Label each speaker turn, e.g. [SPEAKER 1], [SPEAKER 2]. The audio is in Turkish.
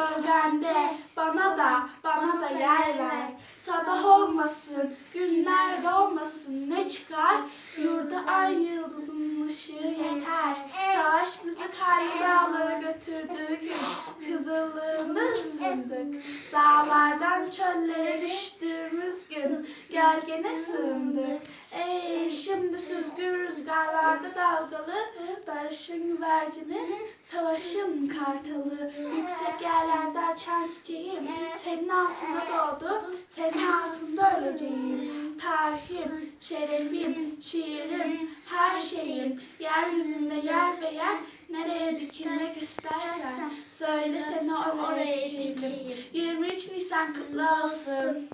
[SPEAKER 1] Gölgende bana da bana da yer ver. Sabah olmasın, günler doğmasın ne çıkar? Yurda ay yıldızın ışığı yeter. Savaş bizi karlı dağlara götürdüğü gün kızıllığında ısındık. Dağlardan çöllere düştüğümüz gün gölgene sığındık. Ey şimdi süzgün rüzgarlarda dalgalı barışın güvercini, savaşın kartalı, yüksek yerlerde açan çiçeğim. Senin altında doğdum, senin altında öleceğim. Tarihim, şerefim, şiirim, her şeyim. Yeryüzünde yer beğen, nereye dikilmek istersen. Söyle seni oraya dikelim. 23 Nisan kutlu olsun.